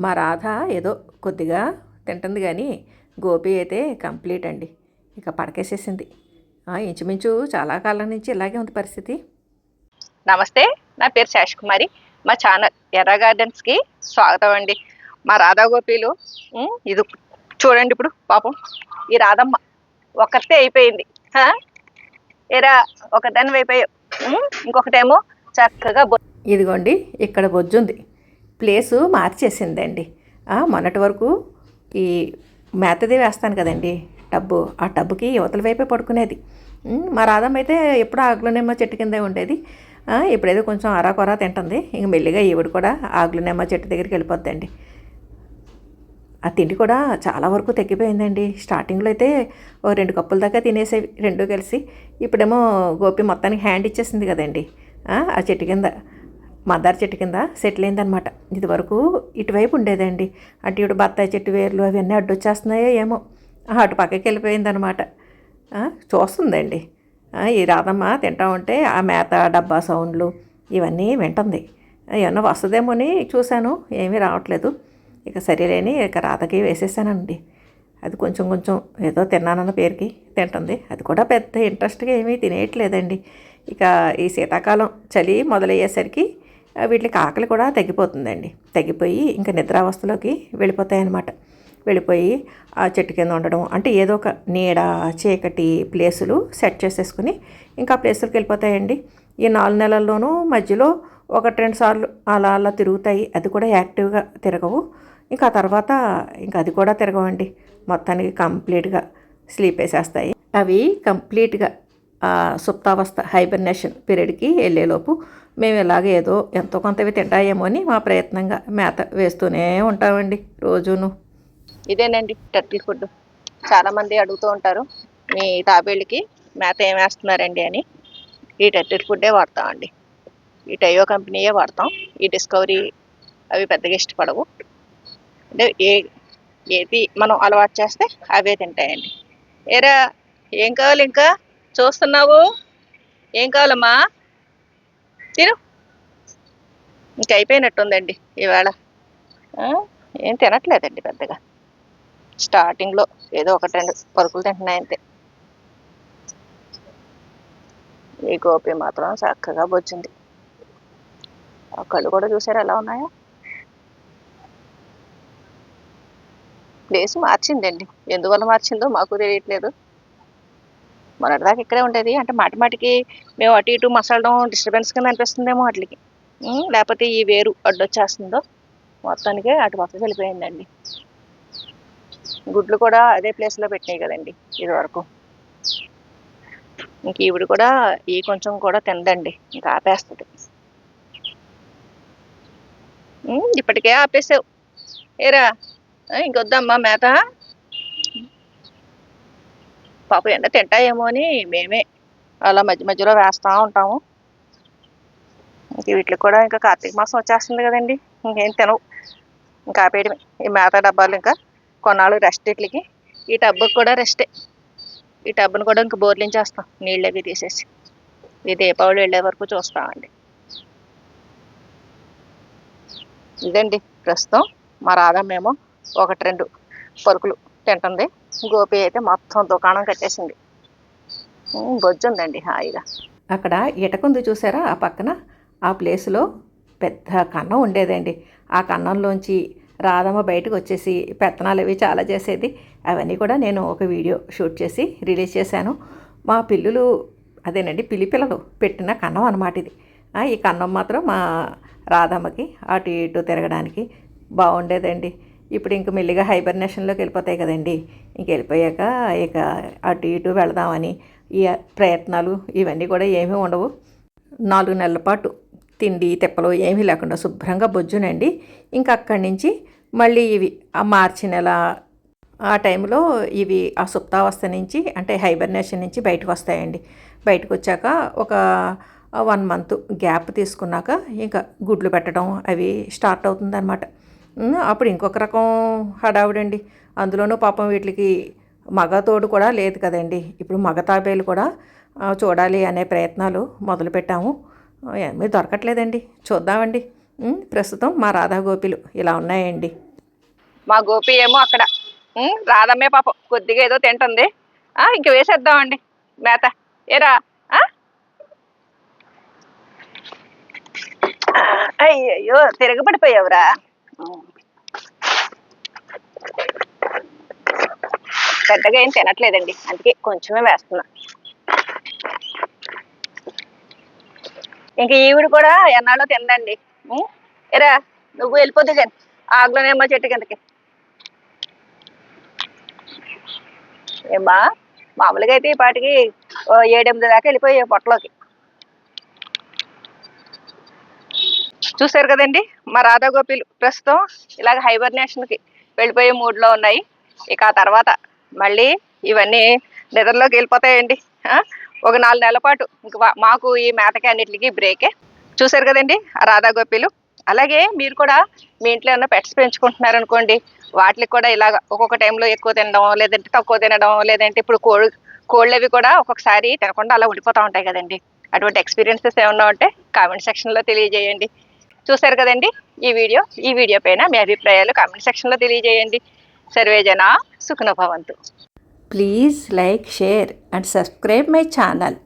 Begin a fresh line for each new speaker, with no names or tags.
మా రాధ ఏదో కొద్దిగా తింటుంది కానీ గోపి అయితే కంప్లీట్ అండి. ఇక పడకేసేసింది. ఇంచుమించు చాలా కాలం నుంచి ఇలాగే ఉంది పరిస్థితి.
నమస్తే నా పేరు శేష్ కుమారి మా ఛానల్ ఎర్ర గార్డెన్స్కి స్వాగతం అండి. మా రాధా గోపీలు ఇది చూడండి ఇప్పుడు పాపం. ఈ రాధమ్మ ఒక్కతే అయిపోయింది? ఎరా ఒకదాని అయిపోయావు ఇంకొకటేమో చక్కగా బొ-
ఇదిగోండి ఇక్కడ బొజ్జుంది. ప్లేసు మార్చేసిందండి. మొన్నటి వరకు ఈ మేతది వేస్తాను కదండి టబ్బు. ఆ టబ్బుకి యువతల వైపే పడుకునేది. మా రాధమ్మ అయితే ఎప్పుడు ఆకులనేమో చెట్టు కిందే ఉండేది. ఇప్పుడైతే కొంచెం అరాకొరా తింటుంది. ఇంక మెల్లిగా ఈవిడ కూడా ఆకులనేమో చెట్టు దగ్గరికి వెళ్ళిపోద్దండి. ఆ తిండి కూడా చాలా వరకు తగ్గిపోయిందండి స్టార్టింగ్లో అయితే ఓ రెండు కప్పుల దాకా తినేసేవి రెండు కలిసి. ఇప్పుడేమో గోపి మొత్తానికి హ్యాండ్ ఇచ్చేసింది కదండి. ఆ చెట్టు కింద. మద్దార చెట్టు కింద సెటిల్ అయిందనమాట ఇది వరకు ఇటువైపు ఉండేదండి. అటు ఇటు బత్తాయి చెట్టు వేర్లు అవన్నీ అడ్డొచ్చేస్తున్నాయో ఏమో. అటు పక్కకి వెళ్ళిపోయిందనమాట చూస్తుందండి. ఈ రాధమ్మ తింటా ఉంటే ఆ మేత డబ్బా సౌండ్లు ఇవన్నీ వింటుంది. ఏమన్నా వస్తుందేమో అని చూశాను ఏమీ రావట్లేదు. ఇక సరేలేని ఇక రాధకి వేసేసానండి. అది కొంచెం కొంచెం ఏదో తిన్నానన్న పేరుకి తింటుంది. అది కూడా పెద్ద ఇంట్రెస్ట్గా ఏమీ తినేయట్లేదండి. ఇక ఈ శీతాకాలం చలి మొదలయ్యేసరికి వీటికి ఆకలి కూడా తగ్గిపోతుందండి. తగ్గిపోయి ఇంకా నిద్రావస్థలోకి వెళ్ళిపోతాయి అన్నమాట వెళ్ళిపోయి ఆ చెట్టు కింద ఉండడం అంటే ఏదో ఒక నీడ చీకటి ప్లేసులు సెట్ చేసేసుకుని ఇంకా ప్లేసులకు వెళ్ళిపోతాయండి. ఈ నాలుగు నెలల్లోనూ మధ్యలో ఒకటి రెండు సార్లు అలా అలా తిరుగుతాయి. అది కూడా యాక్టివ్గా తిరగవు. ఇంకా తర్వాత ఇంకా అది కూడా తిరగవండి. మొత్తానికి కంప్లీట్గా స్లీప్ వేసేస్తాయి. అవి కంప్లీట్గా సుప్తావస్థ హైబర్నేషన్ పీరియడ్కి వెళ్ళేలోపు మేము ఇలాగ ఏదో ఎంతో కొంతవి తింటాయేమో అని మా ప్రయత్నంగా మేత వేస్తూనే ఉంటామండి రోజును.
ఇదేనండి టర్టిల్ ఫుడ్ చాలామంది అడుగుతూ ఉంటారు మీ తాబేళ్ళకి మేత ఏం వేస్తున్నారండి అని. ఈ టర్టిల్ ఫుడ్డే వాడతామండి. ఈ టయో కంపెనీయే వాడతాం. ఈ డిస్కవరీ అవి పెద్దగా ఇష్టపడవు. అంటే ఏ ఏది మనం అలవాటు చేస్తే అవే తింటాయండి. ఏరా ఏం కావాలి ఇంకా? చూస్తున్నావు? ఏం కావాలమ్మా? తిను. ఇంక అయిపోయినట్టుందండి ఈవేళ ఆ, ఏం తినట్లేదండి పెద్దగా. స్టార్టింగ్లో ఏదో ఒకటి రెండు పరుకులు తింటున్నాయి అంతే. ఈ గోపి మాత్రం చక్కగా బొచ్చింది. ఆ కళ్ళు కూడా చూసారు ఎలా ఉన్నాయో? ప్లేస్ మార్చిందండి. ఎందువల్ల మార్చిందో మాకు తెలియట్లేదు. మొన్నటిదాకా ఇక్కడే ఉండేది. అంటే మాటి మాటికి మేము అటు ఇటు మసలడం డిస్టర్బెన్స్ కింద అనిపిస్తుందేమో వాటికి. లేకపోతే ఈ వేరు అడ్డొచ్చేస్తుందో మొత్తానికి అటు పక్కకి వెళ్ళిపోయిందండి. గుడ్లు కూడా అదే ప్లేస్లో పెట్టినాయి కదండి ఇది వరకు. ఇంక ఈవిడ కూడా ఈ కొంచెం కూడా తిందండి ఇంకా ఆపేస్తుంది. ఇప్పటికే ఆపేసావు. ఏరా? ఇంకొద్దమ్మా మేత. పాప ఎండ తింటాయేమో అని మేమే అలా మధ్య మధ్యలో వేస్తూ ఉంటాము. ఇంక వీటికి కూడా ఇంకా కార్తీక మాసం వచ్చేస్తుంది కదండి. ఇంకేం తినవు. ఇంకా ఆపేయడమే. ఈ మేత డబ్బాలు ఇంకా కొన్నాళ్ళు రెస్ట్ ఇట్లకి ఈ టబ్బుకి కూడా రెస్టే ఈ టబ్బును కూడా ఇంక బోర్లించేస్తాం. నీళ్ళు అవి తీసేసి. ఈ దీపావళి వెళ్ళే వరకు చూస్తామండి. ఇదండి ప్రస్తుతం మా రాధమ్మేమో ఒకటి రెండు పరుకులు తింటుంది. గోపి అయితే మొత్తం దుకాణం కట్టేసింది. ఉమ్, ఉందండి హాయిగా.
అక్కడ ఇటకుంది చూసారా? ఆ పక్కన ఆ ప్లేస్లో పెద్ద కన్నం ఉండేదండి. ఆ కన్నంలోంచి రాధమ్మ బయటకు వచ్చేసి పెత్తనాలు అవి చాలా చేసేది. అవన్నీ కూడా నేను ఒక వీడియో షూట్ చేసి రిలీజ్ చేశాను. మా పిల్లులు అదేనండి పిల్లి పిల్లలు పెట్టిన కన్నం అనమాట ఇది. ఈ కన్నం మాత్రం మా రాధమ్మకి అటు ఇటు తిరగడానికి బాగుండేదండి. ఇప్పుడు ఇంక మెల్లిగా హైబర్నేషన్లోకి వెళ్ళిపోతాయి కదండి. ఇంక వెళ్ళిపోయాక ఇక అటు ఇటు వెళదామని ఈ ప్రయత్నాలు ఇవన్నీ కూడా ఏమీ ఉండవు. నాలుగు నెలల పాటు తిండి తెప్పలు ఏమీ లేకుండా శుభ్రంగా బొజ్జునండి. ఇంకా అక్కడి నుంచి మళ్ళీ ఇవి ఆ మార్చి నెల ఆ టైంలో ఇవి ఆ సుప్తావస్థ నుంచి అంటే హైబర్నేషన్ నుంచి బయటకు వస్తాయండి. బయటకు వచ్చాక ఒక వన్ మంత్ గ్యాప్ తీసుకున్నాక ఇంకా గుడ్లు పెట్టడం అవి స్టార్ట్ అవుతుందన్నమాట. అప్పుడు ఇంకొక రకం హడావుడండి. అందులోనూ పాపం వీటికి మగ తోడు కూడా లేదు కదండి. ఇప్పుడు మగ తాబేలు కూడా చూడాలి అనే ప్రయత్నాలు మొదలుపెట్టాము ఏమీ దొరకట్లేదండి. చూద్దామండి. ప్రస్తుతం మా రాధా గోపిలు ఇలా ఉన్నాయండి.
మా గోపి ఏమో అక్కడ. రాధమ్మే పాపం. కొద్దిగా ఏదో తింటుంది. ఆ, ఇంక వేసేద్దామండి. మేత. ఏరా? ఆ? అయ్యయ్యో తిరగబడిపోయావురా. పెద్దగా ఏం తినట్లేదండి. అందుకే కొంచెమే వేస్తున్నా. ఇంక ఈవిడ కూడా ఎన్నాళ్ళో తినదండి. ఇరా ఎరా నువ్వు వెళ్ళిపోద్దు కానీ ఆకులోనేమో చెట్టు కిందకి. ఏమ్మా? మామూలుగా అయితే ఈ పాటికి ఓ ఏడెనిమిది దాకా వెళ్ళిపోయి పొట్టలోకి. చూసారు కదండి? మా రాధా గోపిలు ప్రస్తుతం ఇలాగ హైబర్నేషన్కి వెళ్ళిపోయే మూడ్లో ఉన్నాయి. ఇక ఆ తర్వాత మళ్ళీ ఇవన్నీ నిద్రలోకి వెళ్ళిపోతాయండి. ఒక నాలుగు నెలల పాటు ఇంక మాకు ఈ మేతకి అన్నిటికీ బ్రేకే చూసారు కదండి? ఆ రాధా గోపిలు అలాగే మీరు కూడా మీ ఇంట్లో ఏమైనా పెట్స్ పెంచుకుంటున్నారనుకోండి వాటికి కూడా ఇలాగ ఒక్కొక్క టైంలో ఎక్కువ తినడం లేదంటే తక్కువ తినడం లేదంటే ఇప్పుడు కోళ్ళు కోళ్ళు అవి కూడా ఒక్కొక్కసారి తినకుండా అలా ఉండిపోతూ ఉంటాయి కదండి. అటువంటి ఎక్స్పీరియన్సెస్ ఏమన్నా ఉంటే కామెంట్ సెక్షన్లో తెలియజేయండి. చూసారు కదండి ఈ వీడియో? ఈ వీడియో పైన మీ అభిప్రాయాలు కామెంట్ సెక్షన్లో తెలియజేయండి. సర్వేజన సుఖనభవంతు
please like share and subscribe my channel.